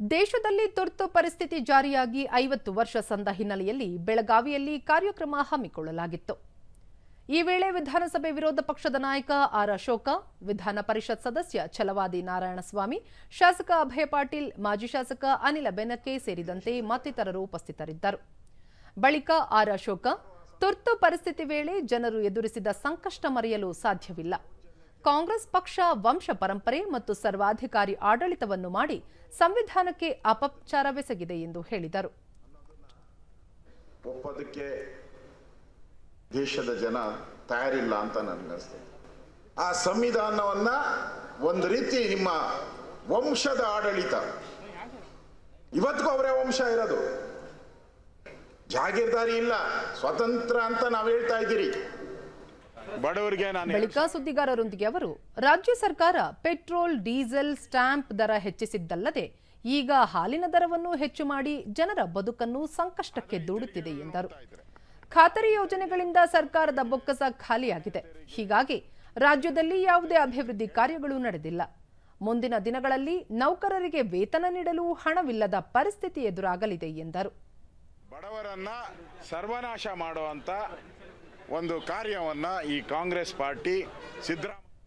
ದೇಶದಲ್ಲಿ ತುರ್ತು ಪರಿಸ್ಥಿತಿ ಜಾರಿಯಾಗಿ ಐವತ್ತು ವರ್ಷ ಸಂದ ಹಿನ್ನೆಲೆಯಲ್ಲಿ ಬೆಳಗಾವಿಯಲ್ಲಿ ಕಾರ್ಯಕ್ರಮ ಹಮ್ಮಿಕೊಳ್ಳಲಾಗಿತ್ತು. ಈ ವೇಳೆ ವಿಧಾನಸಭೆ ವಿರೋಧ ಪಕ್ಷದ ನಾಯಕ ಆರ್ ಅಶೋಕ, ವಿಧಾನ ಪರಿಷತ್ ಸದಸ್ಯ ಛಲವಾದಿ ನಾರಾಯಣಸ್ವಾಮಿ, ಶಾಸಕ ಅಭಯ ಪಾಟೀಲ್, ಮಾಜಿ ಶಾಸಕ ಅನಿಲ ಬೆನಕೆ ಸೇರಿದಂತೆ ಮತ್ತಿತರರು ಉಪಸ್ಥಿತರಿದ್ದರು. ಬಳಿಕ ಆರ್ ಅಶೋಕ, ತುರ್ತು ಪರಿಸ್ಥಿತಿ ವೇಳೆ ಜನರು ಎದುರಿಸಿದ ಸಂಕಷ್ಟ ಮರೆಯಲು ಸಾಧ್ಯವಿಲ್ಲ. ಕಾಂಗ್ರೆಸ್ ಪಕ್ಷ ವಂಶ ಪರಂಪರೆ ಮತ್ತು ಸರ್ವಾಧಿಕಾರಿ ಆಡಳಿತವನ್ನು ಮಾಡಿ ಸಂವಿಧಾನಕ್ಕೆ ಅಪಚಾರವೆಸಗಿದೆ ಎಂದು ಹೇಳಿದರು. ಒಪ್ಪೋದಕ್ಕೆ ದೇಶದ ಜನ ತಯಾರಿಲ್ಲ ಅಂತ ನನಗನ್ನಿಸ್ತದೆ ಆ ಸಂವಿಧಾನವನ್ನ ಒಂದು ರೀತಿ ನಿಮ್ಮ ವಂಶದ ಆಡಳಿತ. ಇವತ್ತಿಗೂ ಅವರೇ ವಂಶ ಇರೋದು. ಜಾಗೀರ್ದಾರಿ ಇಲ್ಲ. ಸ್ವತಂತ್ರ ಅಂತ ನಾವು ಹೇಳ್ತಾ ಇದ್ದೀರಿ. ಬಡವರಿಗೆ ಬಳಿಕ ಸುದ್ದಿಗಾರರೊಂದಿಗೆ ಅವರು ರಾಜ್ಯ ಸರ್ಕಾರ ಪೆಟ್ರೋಲ್ ಡೀಸೆಲ್ ಸ್ಟಾಂಪ್ ದರ ಹೆಚ್ಚಿಸಿದ್ದಲ್ಲದೆ ಈಗ ಹಾಲಿನ ದರವನ್ನು ಹೆಚ್ಚು ಮಾಡಿ ಜನರ ಬದುಕನ್ನು ಸಂಕಷ್ಟಕ್ಕೆ ದೂಡುತ್ತಿದೆ ಎಂದರು. ಖಾತರಿ ಯೋಜನೆಗಳಿಂದ ಸರ್ಕಾರದ ಬೊಕ್ಕಸ ಖಾಲಿಯಾಗಿದೆ. ಹೀಗಾಗಿ ರಾಜ್ಯದಲ್ಲಿ ಯಾವುದೇ ಅಭಿವೃದ್ಧಿ ಕಾರ್ಯಗಳು ನಡೆದಿಲ್ಲ. ಮುಂದಿನ ದಿನಗಳಲ್ಲಿ ನೌಕರರಿಗೆ ವೇತನ ನೀಡಲು ಹಣವಿಲ್ಲದ ಪರಿಸ್ಥಿತಿ ಎದುರಾಗಲಿದೆ ಎಂದರು. ಬಡವರನ್ನ ಸರ್ವನಾಶ ಮಾಡುವಂತ ಒಂದು ಕಾರ್ಯವನ್ನು ಈ ಕಾಂಗ್ರೆಸ್ ಪಾರ್ಟಿ ಸಿದ್ದರಾಮಯ್ಯ